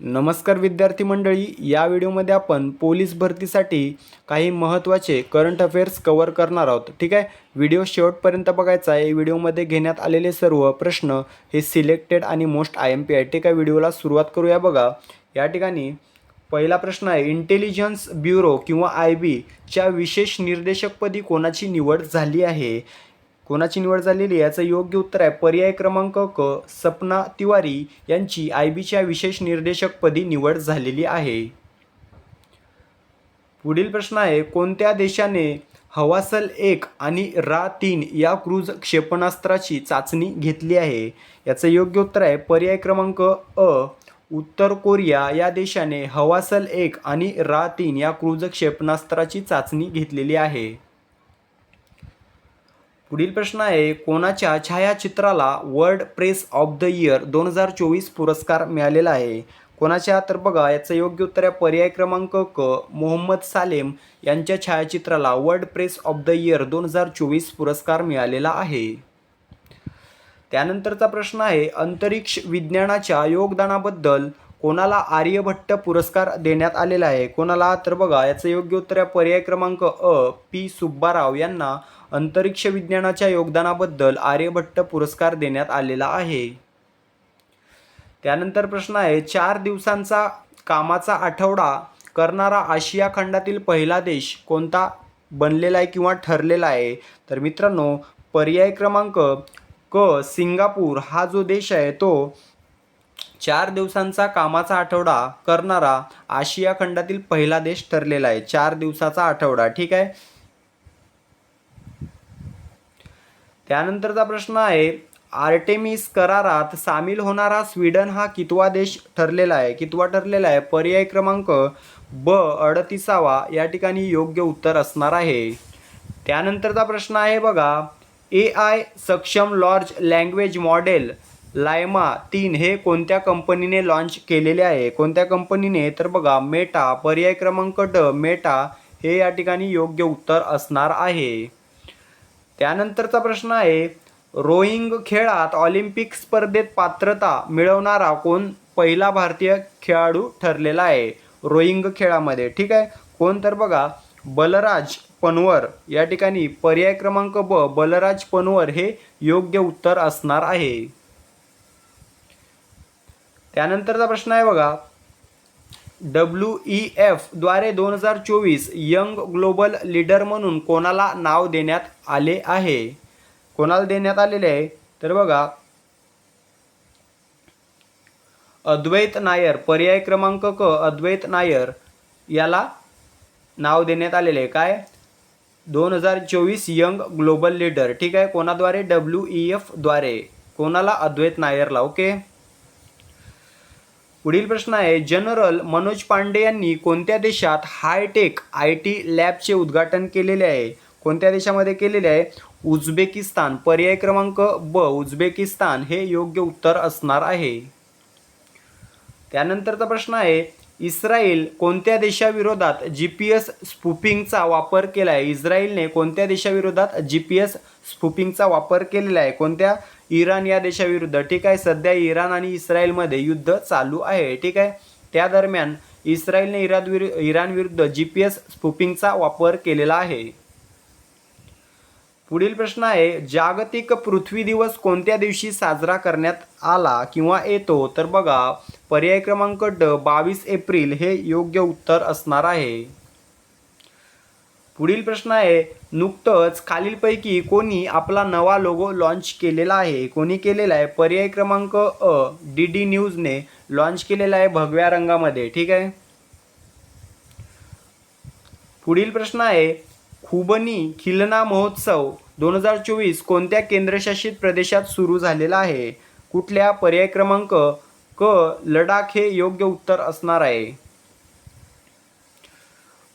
नमस्कार विद्यार्थी मंडळी या व्हिडिओमध्ये आपण पोलीस भरतीसाठी काही महत्त्वाचे करंट अफेअर्स कवर करणार आहोत. ठीक आहे? व्हिडिओ शेवटपर्यंत बघायचा आहे. व्हिडिओमध्ये घेण्यात आलेले सर्व प्रश्न हे सिलेक्टेड आणि मोस्ट आय एम पी आहे ठीक आहे? व्हिडिओला सुरुवात करूया बघा. या ठिकाणी पहिला प्रश्न आहे इंटेलिजन्स ब्युरो किंवा आय बीच्या विशेष निर्देशकपदी कोणाची निवड झाली आहे? कोणाची निवड झालेली याचं योग्य उत्तर आहे. पर्याय क्रमांक क सपना तिवारी यांची आय बीच्या विशेष निर्देशकपदी निवड झालेली आहे. पुढील प्रश्न आहे कोणत्या देशाने हवासल एक आणि रा तीन या क्रूज क्षेपणास्त्राची चाचणी घेतली आहे? याचं योग्य उत्तर आहे पर्याय क्रमांक अ उत्तर कोरिया या देशाने हवासल एक आणि रा तीन या क्रूज क्षेपणास्त्राची चाचणी घेतलेली आहे. पुढील प्रश्न आहे कोणाच्या छायाचित्राला world press of the year दोन हजार चोवीस पुरस्कार मिळालेला आहे? कोणाच्या? तर बघा याचं योग्य उत्तर आहे पर्याय क्रमांक क मोहम्मद सालेम यांच्या छायाचित्राला world press of the year दोन हजार चोवीस पुरस्कार मिळालेला आहे. त्यानंतरचा प्रश्न आहे अंतरिक्ष विज्ञानाच्या योगदानाबद्दल कोणाला आर्यभट्ट पुरस्कार देण्यात आलेला आहे? कोणाला? तर बघा याचं योग्य उत्तर आहे पर्याय क्रमांक अ पी सुब्बाराव यांना अंतरिक्ष विज्ञानाच्या योगदानाबद्दल आर्यभट्ट पुरस्कार देण्यात आलेला आहे. त्यानंतर प्रश्न आहे चार दिवसांचा कामाचा आठवडा करणारा आशिया खंडातील पहिला देश कोणता बनलेला आहे किंवा ठरलेला आहे? तर मित्रांनो पर्याय क्रमांक क सिंगापूर. हा जो देश आहे तो चार दिवसांचा कामाचा आठवडा करणारा आशिया खंडातील पहिला देश ठरलेला आहे. चार दिवसाचा आठवडा ठीक आहे? त्यानंतरचा प्रश्न आहे आर्टेमिस करारात सामील होणारा स्वीडन हा कितवा देश ठरलेला आहे? कितवा ठरलेला आहे? पर्याय क्रमांक ब अडतीसावा या ठिकाणी योग्य उत्तर असणार आहे. त्यानंतरचा प्रश्न आहे बघा ए आय सक्षम लॉर्ज लँग्वेज मॉडेल लायमा तीन हे कोणत्या कंपनीने लॉन्च केलेले आहे? कोणत्या कंपनीने? तर बघा मेटा पर्याय क्रमांक ड मेटा हे या ठिकाणी योग्य उत्तर असणार आहे. त्यानंतरचा प्रश्न आहे रोईंग खेळात ऑलिम्पिक स्पर्धेत पात्रता मिळवणारा कोण पहिला भारतीय खेळाडू ठरलेला आहे? रोईंग खेळामध्ये ठीक आहे? कोण? तर बघा बलराज पनवर. या ठिकाणी पर्याय क्रमांक ब बलराज पनवर हे योग्य उत्तर असणार आहे. त्यानंतरचा प्रश्न आहे बघा. डब्ल्यू ई एफद्वारे दोन हजार चोवीस यंग ग्लोबल लीडर म्हणून कोणाला नाव देण्यात आले आहे? कोणाला देण्यात आलेले आहे? तर बघा. अद्वैत नायर पर्याय क्रमांक क अद्वैत नायर याला नाव देण्यात आलेले आहे. काय? दोन हजार चोवीस यंग ग्लोबल लीडर. ठीक आहे? कोणाद्वारे? डब्ल्यू ई एफद्वारे कोणाला? अद्वैत नायरला. ओके? पुढील प्रश्न आहे जनरल मनोज पांडे यांनी कोणत्या देशात हायटेक आय टी लॅबचे उद्घाटन केलेले आहे? कोणत्या देशामध्ये केलेले आहे? उझबेकिस्तान. पर्याय क्रमांक ब उझबेकिस्तान. हे योग्य उत्तर असणार आहे. त्यानंतरचा प्रश्न आहे इस्रायल कोणत्या देशाविरोधात जी पी एस स्पुपिंगचा वापर केला आहे? इस्रायलने कोणत्या देशाविरोधात जी पी एस स्पुपिंगचा वापर केलेला आहे? कोणत्या इराण या देशाविरुद्ध. ठीक आहे सध्या इराण आणि इस्रायलमध्ये युद्ध चालू आहे. ठीक आहे त्या दरम्यान इस्रायलने इराण विरु इराण विरुद्ध जी पी एस स्पुपिंगचा वापर केलेला आहे. पुढील प्रश्न आहे जागतिक पृथ्वी दिवस कोणत्या दिवशी साजरा करण्यात आला किंवा येतो? तर बघा पर्याय क्रमांक ड बावीस एप्रिल हे योग्य उत्तर असणार आहे. पुढील प्रश्न आहे नुकतंच खालीलपैकी कोणी आपला नवा लोगो लॉन्च केलेला आहे? कोणी केलेला आहे? पर्याय क्रमांक अ डी डी न्यूजने लॉन्च केलेला आहे भगव्या रंगामध्ये. ठीक आहे? पुढील प्रश्न आहे खुबनी खिलना महोत्सव दोन हजार चोवीस कोणत्या केंद्रशासित प्रदेशात सुरू झालेला आहे? कुठल्या पर्याय क्रमांक क लडाख हे योग्य उत्तर असणार आहे?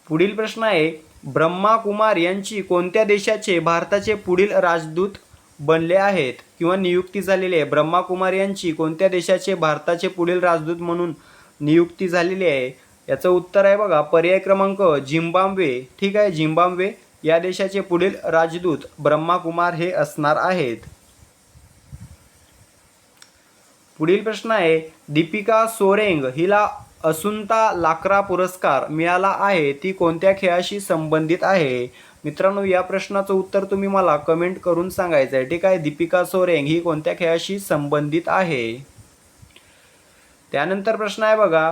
पुढील प्रश्न आहे ब्रह्मा कुमार यांची कोणत्या देशाचे भारताचे पुढील राजदूत बनले आहेत किंवा नियुक्ती झालेली आहे? ब्रह्मा कुमार यांची कोणत्या देशाचे भारताचे पुढील राजदूत म्हणून नियुक्ती झालेली आहे? याचं उत्तर आहे बघा पर्याय क्रमांक झिम्बाब्वे. ठीक आहे झिम्बाब्वे या देशाचे पुढील राजदूत ब्रह्मा कुमार हे असणार आहेत. पुढील प्रश्न आहे दीपिका सोरेंग हिला असुंता लाकरा पुरस्कार मिळाला आहे ती कोणत्या खेळाशी संबंधित आहे? मित्रांनो या प्रश्नाचं उत्तर तुम्ही मला कमेंट करून सांगायचं आहे ठीक आहे? दीपिका सोरेंग ही कोणत्या खेळाशी संबंधित आहे? त्यानंतर प्रश्न आहे बघा.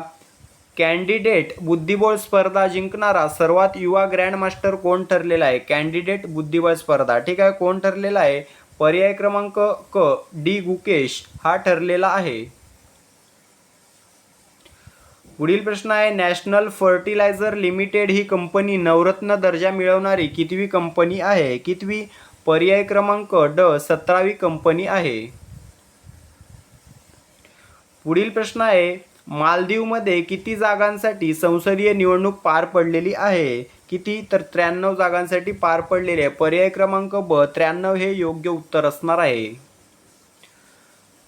कॅन्डिडेट बुद्धिबळ स्पर्धा जिंकणारा सर्वात युवा ग्रँडमास्टर कोण ठरलेला आहे? कॅन्डिडेट बुद्धिबळ स्पर्धा. ठीक आहे? कोण ठरलेला आहे? पर्याय क्रमांक क डी गुकेश हा ठरलेला आहे. पुढील प्रश्न आहे नॅशनल फर्टिलायझर लिमिटेड ही कंपनी नवरत्न दर्जा मिळवणारी कितवी कंपनी आहे? कितवी पर्याय क्रमांक ड सतरावी कंपनी आहे? पुढील प्रश्न आहे मालदीवमध्ये किती जागांसाठी संसदीय निवडणूक पार पडलेली आहे? किती? तर त्र्याण्णव जागांसाठी पार पडलेली आहे पर्याय क्रमांक ब त्र्याण्णव हे योग्य उत्तर असणार आहे.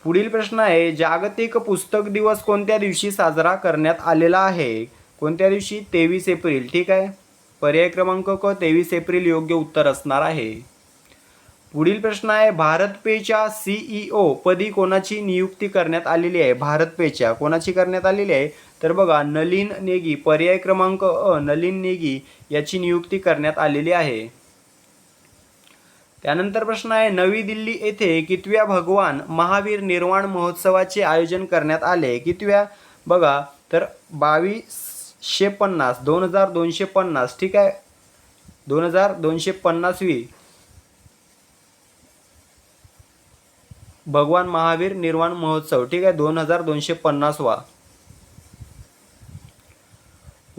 पुढील प्रश्न आहे जागतिक पुस्तक दिवस कोणत्या दिवशी साजरा करण्यात आलेला आहे? कोणत्या दिवशी? तेवीस एप्रिल. ठीक आहे? पर्याय क्रमांक क तेवीस एप्रिल योग्य उत्तर असणार आहे. पुढील प्रश्न आहे भारत पेच्या सीईओ पदी कोणाची नियुक्ती करण्यात आलेली आहे? भारत पेच्या. कोणाची करण्यात आलेली आहे? तर बघा नलिन नेगी. पर्याय क्रमांक अ नलिन नेगी याची नियुक्ती करण्यात आलेली आहे. त्यानंतर प्रश्न आहे नवी दिल्ली येथे कितव्या भगवान महावीर निर्वाण महोत्सवाचे आयोजन करण्यात आले? कितव्या? बघा तर बावीसशे पन्नास दोन हजार दोनशे पन्नास ठीक आहे? दोन हजार दोनशे पन्नासवी भगवान महावीर निर्वाण महोत्सव ठीक आहे? दोन हजार दोनशे पन्नासवा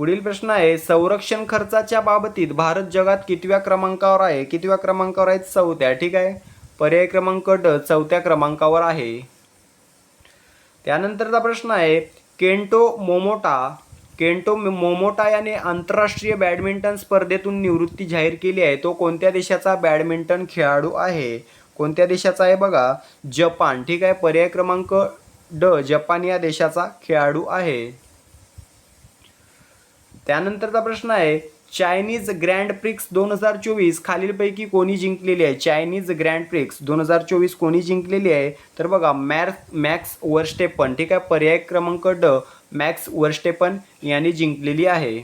पुढील प्रश्न आहे संरक्षण खर्चाच्या बाबतीत भारत जगात कितव्या क्रमांकावर आहे? कितव्या क्रमांकावर आहे चौथ्या. ठीक आहे? पर्याय क्रमांक ड चौथ्या क्रमांकावर आहे. त्यानंतरचा प्रश्न आहे केंटो मोमोटा केंटो मोमोटा याने आंतरराष्ट्रीय बॅडमिंटन स्पर्धेतून निवृत्ती जाहीर केली आहे. तो कोणत्या देशाचा बॅडमिंटन खेळाडू आहे? कोणत्या देशाचा आहे बघा? जपान. ठीक आहे? पर्याय क्रमांक ड जपान या देशाचा खेळाडू आहे. त्यानंतरचा प्रश्न आहे चायनीज ग्रँड प्रिक्स दोन हजार चोवीस खालीलपैकी कोणी जिंकलेली आहे? चायनीज ग्रँड प्रिक्स दोन हजार चोवीस कोणी जिंकलेली आहे? तर बघा मॅर मॅक्स वर्स्टेपन ठीक आहे? पर्याय क्रमांक ड मॅक्स वर्स्टेपन यांनी जिंकलेली आहे.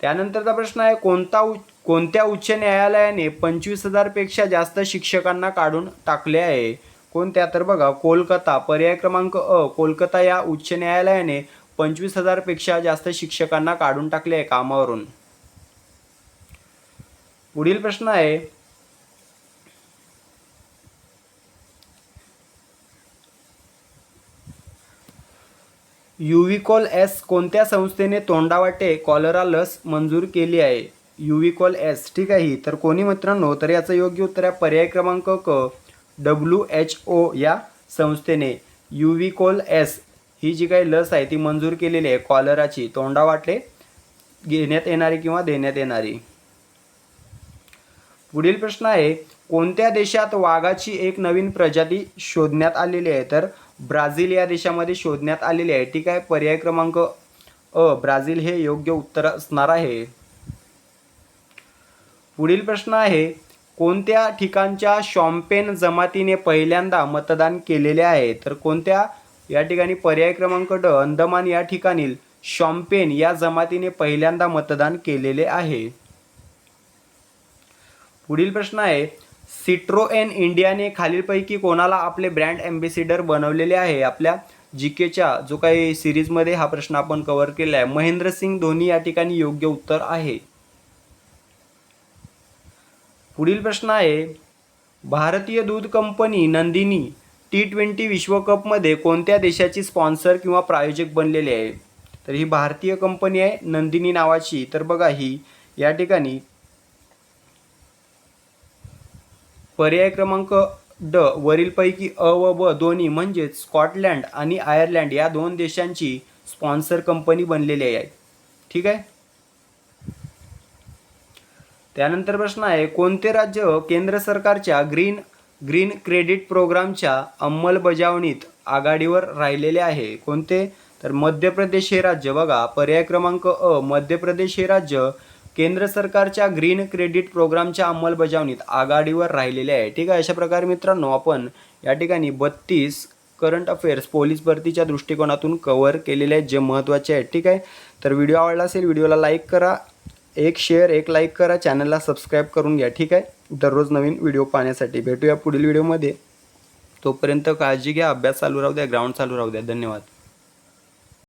त्यानंतरचा प्रश्न आहे कोणता उ कोणत्या उच्च न्यायालयाने पंचवीस हजारपेक्षा जास्त शिक्षकांना काढून टाकले आहे? कोणत्या? तर बघा कोलकाता पर्याय क्रमांक अ कोलकाता या उच्च न्यायालयाने पंचवीस हजारपेक्षा जास्त शिक्षकांना काढून टाकले आहे कामावरून. पुढील प्रश्न आहे युविकॉल एस कोणत्या संस्थेने तोंडावाटे कॉलरा लस मंजूर केली आहे? युविकॉल एस ठीक आहे तर कोणी मित्रांनो तर याचं योग्य उत्तर आहे पर्याय क्रमांक क डब्ल्यू एच ओ या संस्थेने. युविकॉल एस ही जी काही लस आहे ती मंजूर केलेली आहे कॉलराची तोंडावाटे घेण्यात येणारी किंवा देण्यात येणारी? पुढील प्रश्न आहे कोणत्या देशात वाघाची एक नवीन प्रजाती शोधण्यात आलेली आहे? तर ब्राझील या देशामध्ये शोधण्यात आलेली आहे. ठीक आहे पर्याय क्रमांक अ ब्राझील हे योग्य उत्तर असणार आहे. पुढील प्रश्न आहे कोणत्या ठिकाणच्या शॉम्पेन जमातीने पहिल्यांदा मतदान केलेले आहे? तर कोणत्या या ठिकाणी पर्याय क्रमांक ड अंदमान या ठिकाणी शॉम्पेन या जमातीने पहिल्यांदा मतदान केलेले आहे. पुढील प्रश्न आहे सिट्रोएन इंडियाने खालीलपैकी कोणाला आपले ब्रँड अँबेसिडर बनवलेले आहे? आपल्या जी केच्या जो काही सिरीजमध्ये हा प्रश्न आपण कव्हर केला आहे महेंद्रसिंग धोनी या ठिकाणी योग्य उत्तर आहे. पुढील प्रश्न आहे भारतीय दूध कंपनी नंदिनी टी ट्वेंटी विश्वकपमध्ये कोणत्या देशाची स्पॉन्सर किंवा प्रायोजक बनलेली आहे? तर ही भारतीय कंपनी आहे नंदिनी नावाची. तर बघा ही या ठिकाणी पर्याय क्रमांक ड वरीलपैकी अ व ब दोन्ही म्हणजेच स्कॉटलँड आणि आयर्लंड या दोन देशांची स्पॉन्सर कंपनी बनलेली आहे. ठीक आहे? त्यानंतर प्रश्न आहे कोणते राज्य केंद्र सरकारच्या ग्रीन ग्रीन क्रेडिट प्रोग्रामच्या अंमलबजावणीत आघाडीवर राहिलेले आहे. कोणते? तर मध्य प्रदेश हे राज्य. बघा पर्याय क्रमांक अ मध्य प्रदेश हे राज्य. केंद्र सरकारच्या ग्रीन क्रेडिट प्रोग्रामच्या अंमलबजावणीत आघाडीवर राहिलेले आहे. ठीक आहे? अशा प्रकारे मित्रांनो आपण या ठिकाणी बत्तीस करंट अफेअर्स पोलीस भरतीच्या दृष्टिकोनातून कव्हर केलेले आहेत जे महत्त्वाचे आहेत. ठीक आहे? तर व्हिडिओ आवडला असेल व्हिडिओला लाईक करा. एक शेअर एक लाईक करा चॅनलला सबस्क्राईब करून घ्या ठीक आहे? दररोज नवीन व्हिडिओ पाहण्यासाठी भेटूया पुढील व्हिडिओमध्ये तोपर्यंत काळजी घ्या अभ्यास चालू राहू द्या ग्राउंड चालू राहू द्या. धन्यवाद.